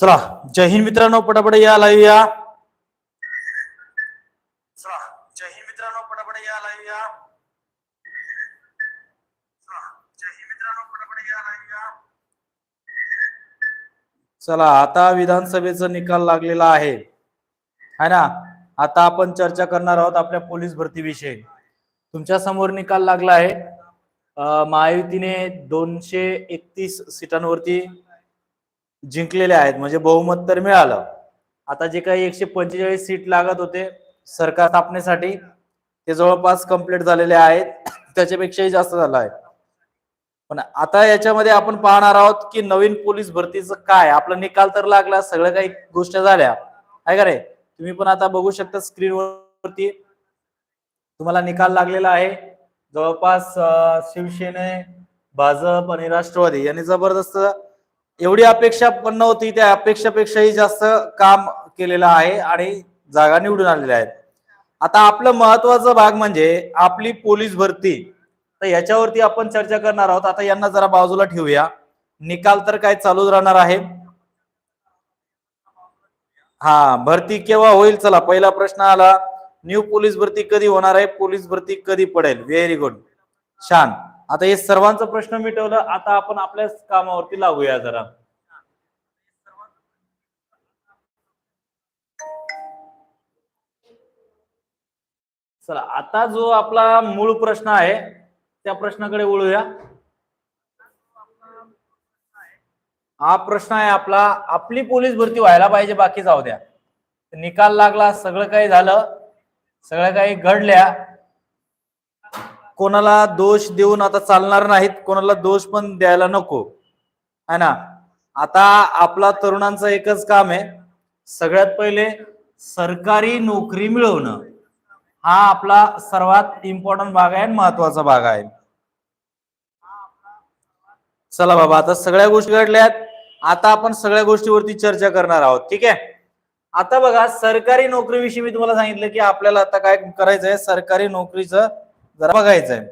चला जय हिंद मित्रांनो पटापट या लाईव्ह या. चला जय हिंद मित्रांनो पटापट या लाईव्ह या. चला आता विधानसभेचा निकाल लागलेला आहे. है ना? आता आपण चर्चा करणार आहोत आपल्या पोलीस भरतीविषयी तुमच्यासमोर निकाल लागला आहे. महायुतीने दोनशे एकतीस सीटांवरती जिंकलेले आहेत. म्हणजे बहुमत तर मिळालं. आता जे काही एकशे पंचेचाळीस सीट लागत होते सरकार स्थापनेसाठी ते जवळपास कंप्लीट झालेले आहेत. त्याच्यापेक्षाही जास्त झालं आहे. पण आता याच्यामध्ये आपण पाहणार आहोत की नवीन पोलीस भरतीचं काय? आपला निकाल तर लागला सगळ्या काही गोष्टी झाल्या. आहे का रे तुम्ही पण आता बघू शकता स्क्रीनवरती. तुम्हाला निकाल लागलेला आहे. जवळपास शिवसेने भाजप आणि राष्ट्रवादी यांनी जबरदस्त एवढी अपेक्षा पण नव्हती त्या अपेक्षापेक्षाही जास्त काम केलेलं आहे आणि जागा निवडून आलेल्या आहेत. आता आपलं महत्त्वाचा भाग म्हणजे आपली पोलीस भरती. तर याच्यावरती आपण चर्चा करणार आहोत. आता यांना जरा बाजूला ठेवूया. निकाल तर काय चालूच राहणार आहे. हा भरती केव्हा होईल? चला पहिला प्रश्न आला. न्यू पोलीस भरती कधी होणार आहे? पोलीस भरती कधी पडेल? व्हेरी गुड छान आता हे सर्वांचा प्रश्न मिटवलं आता आपण आपल्याच कामावरती लागूया जरा. चला आता जो आपला मूळ प्रश्न आहे त्या प्रश्नाकडे वळूया. हा प्रश्न आहे आपला आपली पोलीस भरती व्हायला पाहिजे बाकी जाऊ द्या. निकाल लागला सगळं काही झालं सगळं काही घडल्या कोणाला दोष देऊन आता चालणार नाहीत कोणाला दोष पण द्यायला नको. है ना? आता आपला तरुणांचं एकच काम आहे सगळ्यात पहिले सरकारी नोकरी मिळवणं. हा आपला सर्वात इम्पॉर्टंट भाग आहे आणि महत्त्वाचा भाग आहे. चला बाबा आता सगळ्या गोष्टी घडल्यात आता आपण सगळ्या गोष्टीवरती चर्चा करणार आहोत ठीक आहे? आता बघा सरकारी नोकरीविषयी मी तुम्हाला सांगितलं की आपल्याला आता काय करायचंय? सरकारी नोकरीचं जरा बघायचंय.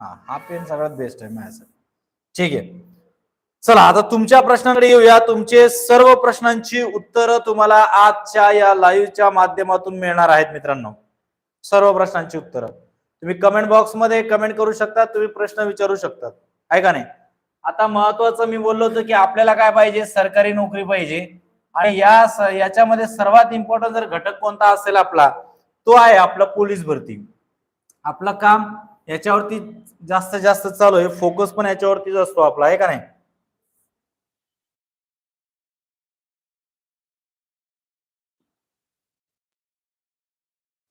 हा हा पेन सगळ्यात बेस्ट आहे माझ्यासाठी. ठीक आहे. चला आता तुमच्या प्रश्नाकडे येऊया. तुमचे सर्व प्रश्नांची उत्तरं तुम्हाला आजच्या या लाईव्हच्या माध्यमातून मिळणार आहेत मित्रांनो. सर्व प्रश्नांची उत्तरं. तुम्ही कमेंट बॉक्समध्ये कमेंट करू शकता तुम्ही प्रश्न विचारू शकता. आहे का नाही? आता महत्वाचं मी बोललो होतो की आपल्याला काय पाहिजे? सरकारी नोकरी पाहिजे. आणि या याच्यामध्ये सर्वात इम्पॉर्टंट जर घटक कोणता असेल आपला तो आहे आपला पोलीस भरती. आपलं काम याच्यावरती जास्त जास्त चालू आहे. फोकस पण याच्यावरतीच असतो आपला आहे का नाही?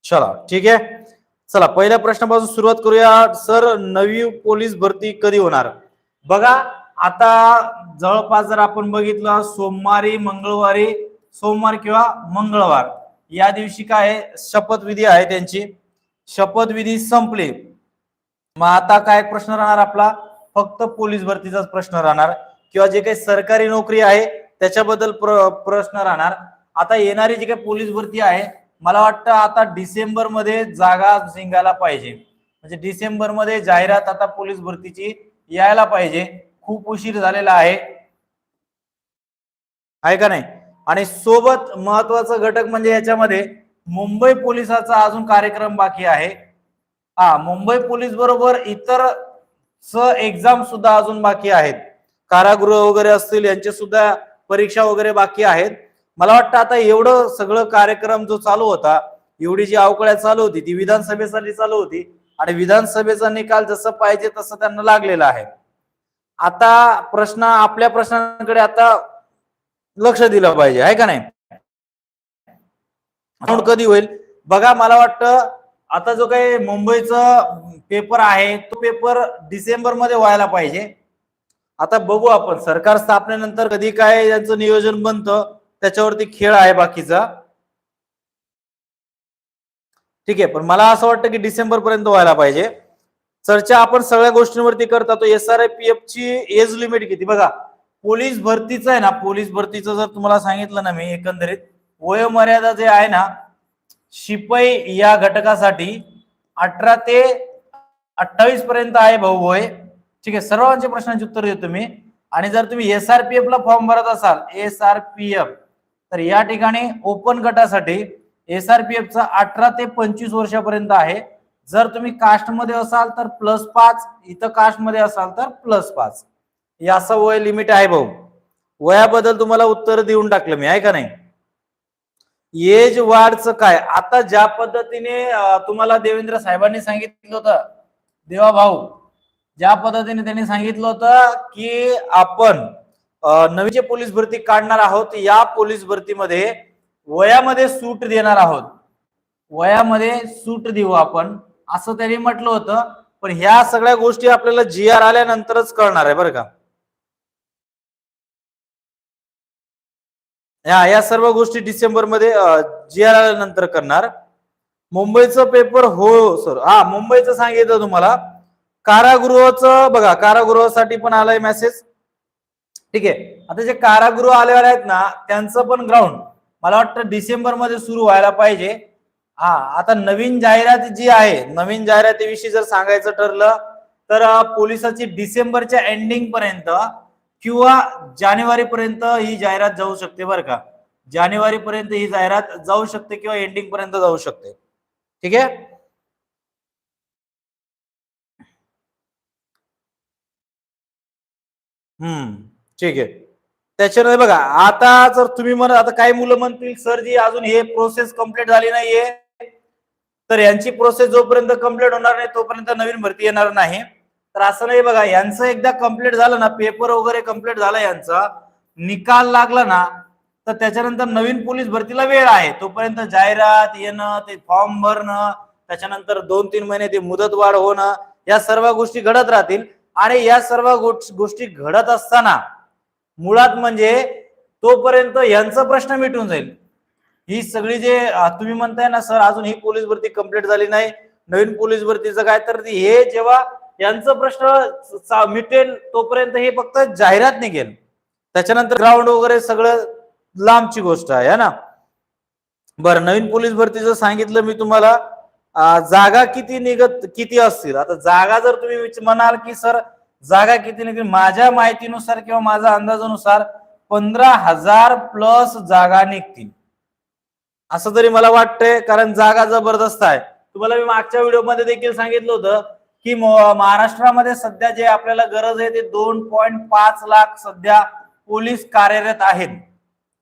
चला ठीक आहे? चला पहिल्या प्रश्नापासून सुरुवात करूया. सर नवी पोलीस भरती कधी होणार? बघा आता जवळपास जर आपण बघितलं सोमवारी मंगळवारी सोमवार किंवा मंगळवार या दिवशी काय आहे? शपथविधी आहे त्यांची. शपथविधी संपली. मग आता काय प्रश्न राहणार आपला? फक्त पोलीस भरतीचाच प्रश्न राहणार. किंवा जे काही सरकारी नोकरी आहे त्याच्याबद्दल प्र, प्रश्न राहणार. आता येणारी जी काही पोलीस भरती आहे मला वाटतं आता डिसेंबरमध्ये जागा झिंगायला पाहिजे. म्हणजे डिसेंबरमध्ये जाहिरात आता पोलीस भरतीची यायला पाहिजे. खूप उशीर झालेला आहे. आहे का नाही? आणि सोबत महत्त्वाचा घटक म्हणजे याच्यामध्ये मुंबई पोलिसाचा अजून कार्यक्रम बाकी आहे. हा मुंबई पोलीस बरोबर इतर स एक्झाम सुद्धा अजून बाकी आहेत. कारागृह वगैरे असतील यांचे सुद्धा परीक्षा वगैरे बाकी आहेत. मला वाटतं आता एवढं सगळं कार्यक्रम जो चालू होता एवढी जी अवकळ्या चालू होती ती विधानसभेसाठी चालू होती. आणि विधानसभेचा निकाल जसं पाहिजे तसं त्यांना लागलेला आहे. आता प्रश्न आपल्या प्रश्नांकडे आता लक्ष दिलं पाहिजे आहे का नाही? Round कधी होईल? बघा मला वाटतं आता जो काही मुंबईचा पेपर आहे तो पेपर डिसेंबरमध्ये व्हायला पाहिजे. आता बघू आपण सरकार स्थापनेनंतर कधी काय यांचं नियोजन बनतं त्याच्यावरती खेळ आहे बाकीचा. ठीक आहे पण मला असं वाटतं की डिसेंबर पर्यंत व्हायला पाहिजे. चर्चा आपण सगळ्या गोष्टींवरती करता तो S R I P F ची एज लिमिट किती? बघा पोलीस भरतीचं आहे ना पोलीस भरतीचं जर तुम्हाला सांगितलं ना मी एकंदरीत वयोमर्यादा जे आहे ना शिपाई या घटकासाठी अठरा ते अठ्ठावीस पर्यंत आहे भाऊ वय. ठीक आहे सर्वांच्या प्रश्नांची उत्तर देतो मी. आणि जर तुम्ही एस आर पी एफ ला फॉर्म भरत असाल एस आर पी एफ तर या ठिकाणी ओपन गटासाठी एस आर पी एफ अठरा ते पंचवीस वर्षापर्यंत आहे. जर तुम्ही कास्टमध्ये असाल तर प्लस पाच इथं कास्टमध्ये असाल तर प्लस पाच. हे असं वय लिमिट आहे भाऊ. वयाबद्दल तुम्हाला उत्तर देऊन टाकलं मी आहे का नाही? एज वाढचं काय? आता ज्या पद्धतीने तुम्हाला देवेंद्र साहेबांनी सांगितलं होतं देवा भाऊ ज्या पद्धतीने त्यांनी सांगितलं होतं की आपण अं, नवीन जे पोलीस भरती काढणार आहोत या पोलीस भरतीमध्ये वयामध्ये सूट देणार आहोत. वयामध्ये सूट देऊ आपण असं त्यांनी म्हटलं होतं. पण ह्या सगळ्या गोष्टी आपल्याला जी आर आल्यानंतरच कळणार आहे बरं का? या या सर्व गोष्टी डिसेंबरमध्ये जी आर नंतर करणार. मुंबईचं पेपर हो सर हा मुंबईचं सांगितलं तुम्हाला. कारागृहाचं बघा कारागृहासाठी पण आलाय मेसेज ठीक आहे. आता जे कारागृह आलेले आहेत ना त्यांचं पण ग्राउंड मला वाटतं डिसेंबरमध्ये सुरू व्हायला पाहिजे. हा आता नवीन जाहिरात जी आहे नवीन जाहिरातीविषयी जर सांगायचं ठरलं तर पोलिसाची डिसेंबरच्या एंडिंग पर्यंत किंवा जानेवारी पर्यंत ही जाहिरात जाऊ शकते बरं का. जानेवारी पर्यंत ही जाहिरात जाऊ शकते किंवा एंडिंग पर्यंत जाऊ शकते. ठीक आहे? हम्म ठीक आहे. त्याच्यानंतर बघा आता जर तुम्ही म्हणत आता काही मुलं म्हणतील सर जी अजून हे प्रोसेस कंप्लीट झाली नाहीये. तर यांची प्रोसेस जोपर्यंत कंप्लीट होणार नाही तोपर्यंत नवीन भरती येणार नाही. तर असं नाही बघा यांचं एकदा कंप्लीट झालं ना पेपर वगैरे कंप्लीट झाला यांचा निकाल लागला ना तर त्याच्यानंतर नवीन पोलीस भरतीला वेळ आहे. तोपर्यंत जाहिरात येणं ते फॉर्म भरणं त्याच्यानंतर दोन तीन महिने ते मुदत वाढ होणं या सर्व गोष्टी घडत राहतील. आणि या सर्व गोष्टी घडत असताना मुळात म्हणजे तोपर्यंत यांचा प्रश्न मिटून जाईल. ही सगळी जे तुम्ही म्हणताय ना सर अजून ही पोलीस भरती कंप्लीट झाली नाही नवीन पोलीस भरतीचं काय? तर हे जेव्हा यांचं प्रश्न मिटेल तोपर्यंत हे फक्त जाहिरात निघेल. त्याच्यानंतर ग्राउंड वगैरे सगळं लांबची गोष्ट आहे है ना? बरं नवीन पोलीस भरतीचं सांगितलं मी तुम्हाला. जागा किती निघत किती असतील? आता जागा जर तुम्ही म्हणाल की सर जागा किती निघतील? माझ्या माहितीनुसार किंवा माझ्या अंदाजानुसार पंधरा हजार प्लस जागा निघतील. असं तरी मला वाटतंय कारण जागा जबरदस्त आहे. तुम्हाला मी मागच्या व्हिडिओमध्ये देखील सांगितलं होतं की महाराष्ट्रामध्ये सध्या जे आपल्याला गरज आहे ते दोन पॉईंट पाच लाख सध्या पोलीस कार्यरत आहेत.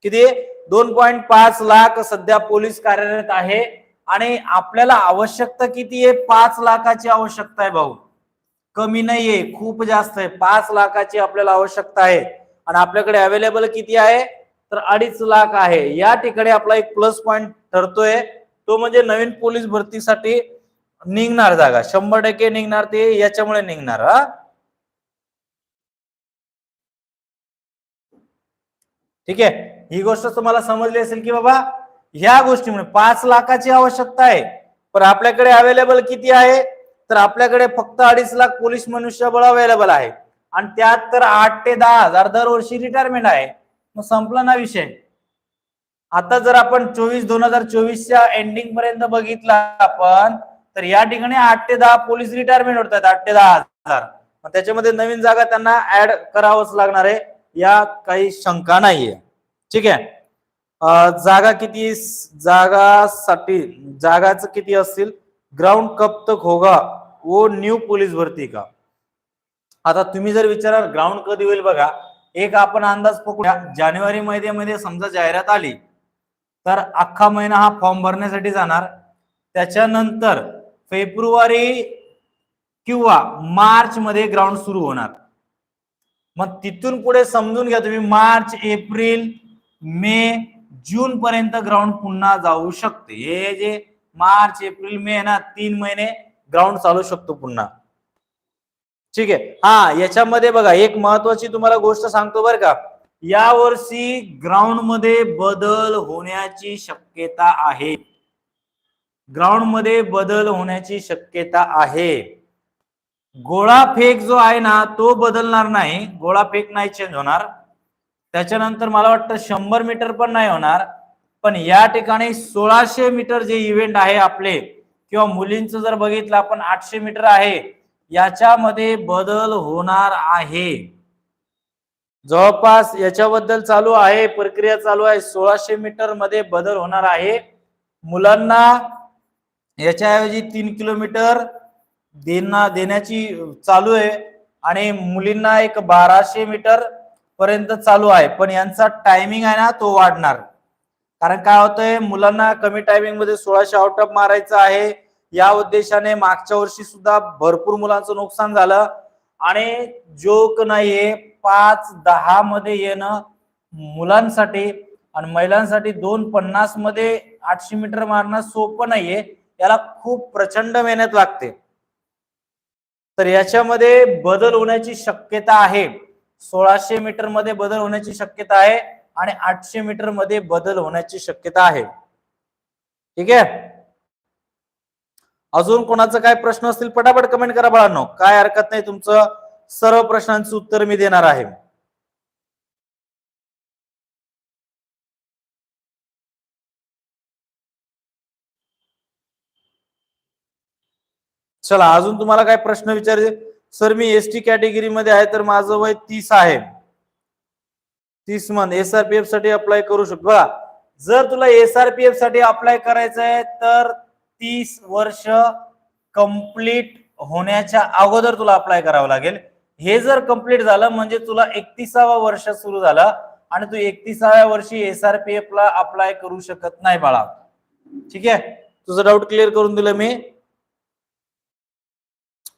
किती? दोन पॉईंट पाच लाख सध्या पोलीस कार्यरत आहे. आणि आपल्याला आवश्यकता किती आहे? पाच लाखाची आवश्यकता आहे भाऊ. कमी नाहीये खूप जास्त आहे. पाच लाखाची आपल्याला आवश्यकता आहे. आणि आपल्याकडे अवेलेबल किती आहे? तर अडीच लाख आहे. या ठिकाणी आपला एक प्लस पॉइंट ठरतोय. तो म्हणजे नवीन पोलीस भरतीसाठी निघणार जागा. शंभर टक्के निघणार ते याच्यामुळे निघणार हा? ठीक आहे? ही गोष्ट तुम्हाला समजली असेल की बाबा ह्या गोष्टीमुळे पाच लाखाची आवश्यकता आहे. पण आपल्याकडे अवेलेबल किती आहे? तर आपल्याकडे फक्त अडीच लाख पोलीस मनुष्यबळ अवेलेबल आहे. आणि त्यात तर आठ ते दहा हजार दरवर्षी रिटायरमेंट आहे. मग संपला ना विषय. आता जर आपण चोवीस दोन हजार चोवीसच्या एंडिंग पर्यंत बघितला आपण तर या ठिकाणी आठ ते दहा पोलीस रिटायरमेंट होत आहेत आठ ते दहा हजार. त्याच्यामध्ये नवीन जागा त्यांना ऍड करावंच लागणार आहे. या काही शंका नाहीये. ठीक आहे? जागा किती जागासाठी जागाच किती असतील? ग्राउंड कब तक होगा वो न्यू पोलीस भरती का? आता तुम्ही जर विचाराल ग्राउंड कधी होईल बघा एक आपण अंदाज पकडूया. जानेवारी महिन्यामध्ये समजा जाहिरात आली तर अख्खा महिना हा फॉर्म भरण्यासाठी जाणार. त्याच्यानंतर फेब्रुवारी किंवा मार्च मध्ये ग्राउंड सुरू होणार. मग तिथून पुढे समजून घ्या तुम्ही मार्च एप्रिल मे जून पर्यंत ग्राउंड पुन्हा जाऊ शकते. हे जे मार्च एप्रिल मे आहे ना तीन महिने ग्राउंड चालू शकतो पुन्हा. ठीक आहे? हा याच्यामध्ये बघा एक महत्वाची तुम्हाला गोष्ट सांगतो बरं का. या वर्षी ग्राउंडमध्ये बदल होण्याची शक्यता आहे. ग्राउंडमध्ये बदल होण्याची शक्यता आहे. गोळा फेक जो आहे ना तो बदलणार नाही. गोळा फेक नाही चेंज होणार. त्याच्यानंतर मला वाटतं शंभर मीटर पण नाही होणार. पण या ठिकाणी सोळाशे मीटर जे इव्हेंट आहे आपले किंवा मुलींचं जर बघितलं आपण आठशे मीटर आहे याच्यामध्ये बदल होणार आहे. जवळपास याच्याबद्दल चालू आहे प्रक्रिया चालू आहे. सोळाशे मीटरमध्ये बदल होणार आहे. मुलांना याच्याऐवजी तीन किलोमीटर देना देण्याची चालू आहे आणि मुलींना एक बाराशे मीटर पर्यंत चालू आहे. पण यांचा टायमिंग आहे ना तो वाढणार. कारण काय होतंय मुलांना कमी टायमिंगमध्ये सोळाशे आउटअप मारायचं आहे. या उद्देशाने मागच्या वर्षी सुद्धा भरपूर मुलांचं नुकसान झालं. आणि जोक नाहीये पाच दहा मध्ये येणं मुलांसाठी आणि महिलांसाठी दोन पन्नासमध्ये आठशे मीटर मारणं सोपं नाहीये. याला खूप प्रचंड मेहनत लागते. तर याच्यामध्ये बदल होण्याची शक्यता आहे. सोळाशे मीटरमध्ये बदल होण्याची शक्यता आहे आणि आठशे मीटरमध्ये बदल होण्याची शक्यता आहे. ठीक आहे? अजून कोणाचा काय प्रश्न असतील पटापट कमेंट करा बाळांनो. काय हरकत नाही तुमचं सर्व प्रश्नांचं उत्तर मी देणार आहे. चला अजून तुम्हाला काय प्रश्न विचारायचे? सर मी एस टी कॅटेगरी मध्ये आहे तर माझं वय तीस आहे. तीस मंथ एसआरपीएफसाठी अप्लाय करू शकतो. बघा जर तुला एसआरपीएफसाठी अप्लाय करायचं आहे तर तीस वर्ष कंप्लीट होण्याच्या अगोदर तुला अप्लाय करावं लागेल. हे जर कंप्लीट झालं म्हणजे तुला एकतीसावा वर्ष सुरू झालं आणि तू एकतीसाव्या वर्षी एसआरपीएफ ला अप्लाय करू शकत नाही बाळा. ठीक आहे? तुझं डाऊट क्लिअर करून दिलं मी.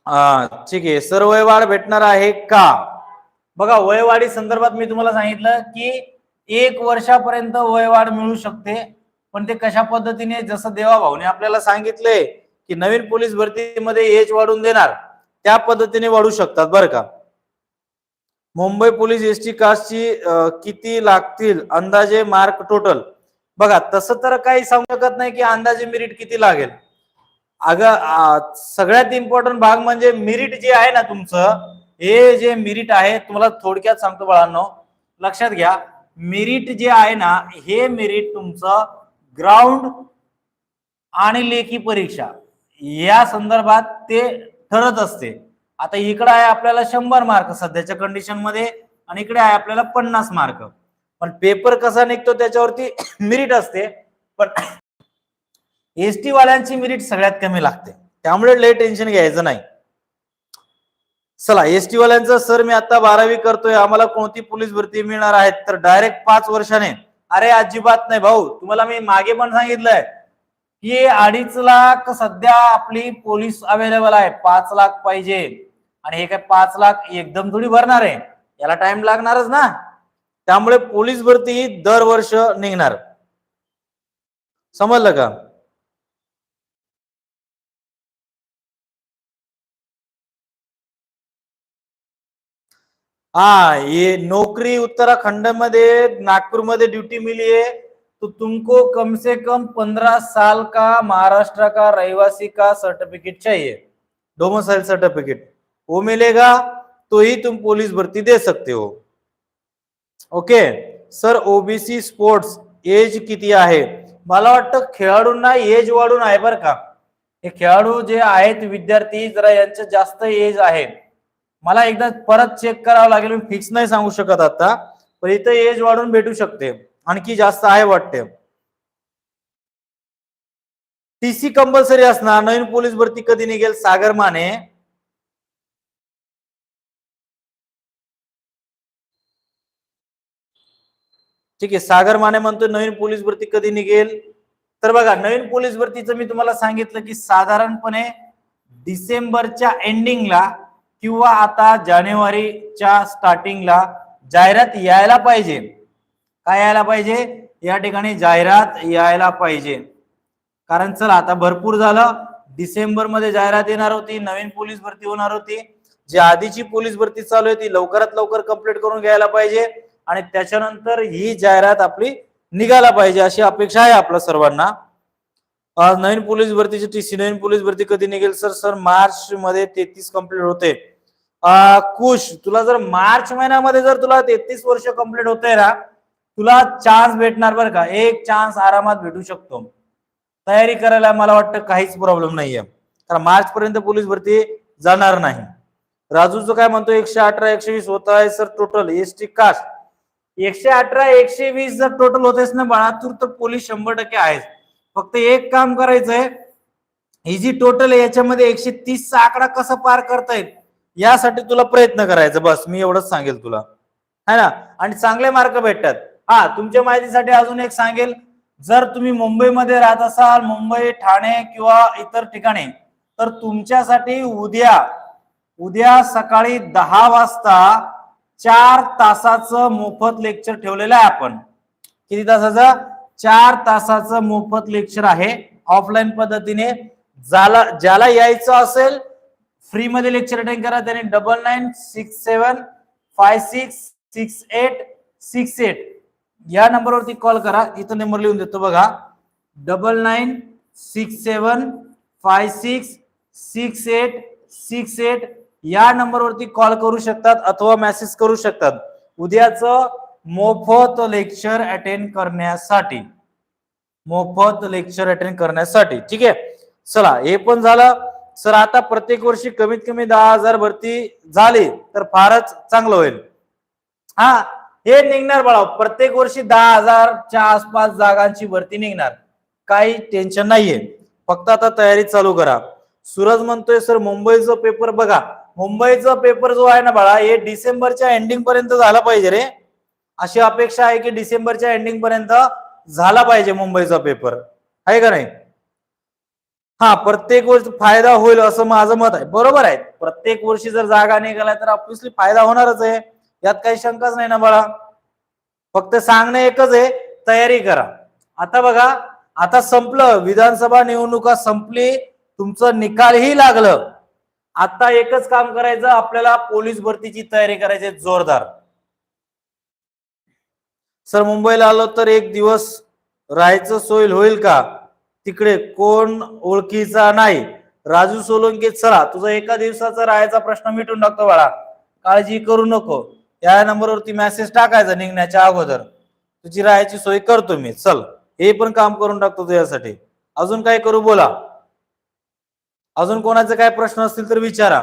ठीक आहे. सरवयवाढ भेटणार आहे का? बघा वयवाढी संदर्भात मी तुम्हाला सांगितलं की एक वर्षापर्यंत वयवाढ मिळू शकते पण ते कशा पद्धतीने जसं देवाभाऊने आपल्याला सांगितलंय की नवीन पोलीस भरतीमध्ये एज वाढून देणार त्या पद्धतीने वाढू शकतात बरं का? मुंबई पोलीस एस टी कास्टची किती लागतील? अंदाजे मार्क टोटल बघा तसं तर काही सांगू शकत नाही की अंदाजे मेरिट किती लागेल. अगं सगळ्यात इम्पॉर्टंट भाग म्हणजे मिरिट जे आहे ना तुमचं हे जे मिरिट आहे तुम्हाला थोडक्यात सांगतो बाळांनो. लक्षात घ्या मिरिट जे आहे ना हे मेरिट तुमचं ग्राउंड आणि लेखी परीक्षा या संदर्भात ते ठरत असते. आता इकडे आहे आपल्याला शंभर मार्क सध्याच्या कंडिशनमध्ये आणि इकडे आहे आपल्याला पन्नास मार्क पण पेपर कसा निघतो त्याच्यावरती मिरिट असते. पण एस टी वाल्यांची मेरिट सगळ्यात कमी लागते. त्यामुळे लय टेन्शन घ्यायचं नाही. चला एस टी वाल्यांचं सर मी आता बारावी करतोय आम्हाला कोणती पोलीस भरती मिळणार आहेत? तर डायरेक्ट पाच वर्षाने. अरे अजिबात नाही भाऊ तुम्हाला मी मागे पण सांगितलंय की अडीच लाख सध्या आपली पोलीस अवेलेबल आहे. पाच लाख पाहिजे. आणि हे काय पाच लाख एकदम थोडी भरणार आहे. याला टाइम लागणारच ना. त्यामुळे पोलीस भरती ही दरवर्ष निघणार. समजलं का? हाँ ये नौकरी उत्तराखंड में नागपुर में ड्यूटी मिली है तो तुमको कम से कम पंद्रह साल का महाराष्ट्र का रहवासी का सर्टिफिकेट चाहिए? डोमोसाइल सर्टिफिकेट वो मिलेगा तो ही तुम पुलिस भर्ती दे सकते हो. Okay sir OBC sports age किती आहे? मला वाटतं खेळाडूंना एज वाढून आहे बरं का. हे खेळाडू जे आहेत विद्यार्थी जरा यांचं जास्त एज आहे. मला एकदा परत चेक करावं लागेल मी फिक्स नाही सांगू शकत आता पण इथं एज वाढून भेटू शकते. आणखी जास्त आहे वाटते. टीसी कंपल्सरी असणार नवीन पोलीस भरती कधी निघेल सागर माने. ठीक आहे सागर माने म्हणतो नवीन पोलीस भरती कधी निघेल? तर बघा नवीन पोलीस भरतीचं मी तुम्हाला सांगितलं की साधारणपणे डिसेंबरच्या एंडिंगला किंवा आता जानेवारीच्या स्टार्टिंगला जाहिरात यायला पाहिजे. काय यायला पाहिजे? या ठिकाणी जाहिरात यायला पाहिजे. कारण चला आता भरपूर झालं. डिसेंबरमध्ये जाहिरात येणार होती नवीन पोलीस भरती होणार होती. जी आधीची पोलीस भरती चालू आहे ती लवकरात लवकर कंप्लीट करून घ्यायला पाहिजे. आणि त्याच्यानंतर ही जाहिरात आपली निघायला पाहिजे अशी अपेक्षा आहे आपल्या सर्वांना. नवीन पोलीस भरतीची टीसी नवीन पोलीस भरती कधी निघेल? सर सर मार्च मध्ये तेहतीस कंप्लीट होते. कुश तुला जर मार्च महिन्यामध्ये जर तुला तेहतीस वर्ष कंप्लीट होते ना तुला चान्स भेटणार बरं का. एक चान्स आरामात भेटू शकतो. तयारी करायला मला वाटतं काहीच प्रॉब्लेम नाहीये. कारण मार्च पर्यंत पोलीस भरती जाणार नाही. राजूचं काय म्हणतो एकशे अठरा एकशे वीस होत आहे sir total S T caste एकशे अठरा एकशे वीस जर टोटल होतेस ना बाळातूर तर पोलीस शंभर टक्के आहेच फक्त एक काम करायचंय. ही जी टोटल आहे याच्यामध्ये एकशे तीसचा आकडा कसा पार करता येईल? यासाठी तुला प्रयत्न करायचा बस मी एवढंच सांगेल तुला. है ना? आणि चांगले मार्क भेटतात. हा तुमच्या माहितीसाठी अजून एक सांगेल. जर तुम्ही मुंबईमध्ये राहत असाल मुंबई ठाणे किंवा इतर ठिकाणी तर तुमच्यासाठी उद्या उद्या सकाळी दहा वाजता चार तासाचं मोफत लेक्चर ठेवलेलं आहे आपण. किती तासाचं? चार तासाचं मोफत लेक्चर आहे. ऑफलाईन पद्धतीने ज्याला ज्याला यायचं असेल फ्री मध्ये लेक्चर अटेंड करा. त्याने double nine six seven five six six eight six eight या नंबरवरती कॉल करा. इथं नंबर लिहून देतो बघा. Double nine six seven five six six eight six eight या नंबरवरती कॉल करू शकतात अथवा मेसेज करू शकतात. उद्याचं मोफत लेक्चर अटेंड करण्यासाठी. मोफत लेक्चर अटेंड करण्यासाठी. ठीक आहे? चला हे पण झालं. सर आता प्रत्येक वर्षी कमीत कमी दहा हजार भरती झाली तर फारच चांगलं होईल. हा हे निघणार बाळा प्रत्येक वर्षी दहा हजारच्या आसपास जागांची भरती निघणार. काही टेन्शन नाहीये. फक्त आता तयारी चालू करा. सूरज म्हणतोय सर मुंबईचा पेपर बघा. मुंबईचा पेपर जो आहे ना बाळा हे डिसेंबरच्या एंडिंग पर्यंत झाला पाहिजे रे. अशी अपेक्षा आहे की डिसेंबरच्या एंडिंग पर्यंत झाला पाहिजे मुंबईचा पेपर आहे का नाही? हा प्रत्येक वर्षी फायदा होईल असं माझं मत आहे. बरोबर आहे. प्रत्येक वर्षी जर जागा निघाल्या तर ऑब्विसली फायदा होणारच आहे. यात काही शंकाच नाही ना बाळा. फक्त सांगणं एकच आहे तयारी करा. आता बघा आता संपलं. विधानसभा निवडणुका संपली. तुमचं निकालही लागलं. आता एकच काम करायचं आपल्याला पोलीस भरतीची तयारी करायची जोरदार. सर मुंबईला आलो तर एक दिवस राहायचं सोय होईल का? तिकडे कोण ओळखीचा नाही. राजू सोलंकी चला. तुझा एका दिवसाचा राहायचा प्रश्न मिटून टाकतो बाळा. काळजी करू नको. या नंबरवरती मेसेज टाकायचा निघण्याच्या अगोदर. तुझी राहायची सोय करतो मी. चल. हे पण काम करून टाकतो तुझ्यासाठी. अजून काय करू बोला. अजून कोणाचे काय प्रश्न असतील तर विचारा.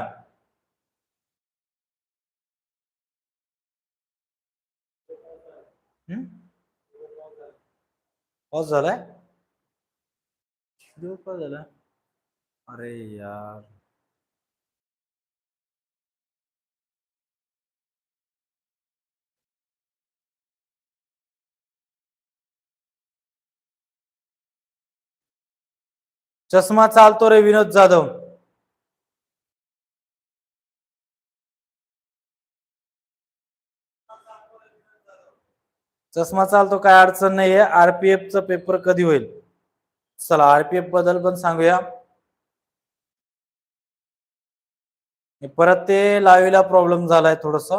हम्म? पाऊस झालाय व्हिडिओ झाला. अरे यार. चष्मा चालतो रे विनोद जाधव. चष्मा चालतो काय अडचण नाहीये. आरपीएफचा पेपर कधी होईल? चला आरपीएफबद्दल पण सांगूया. परत ते लावीला प्रॉब्लेम झालाय थोडस.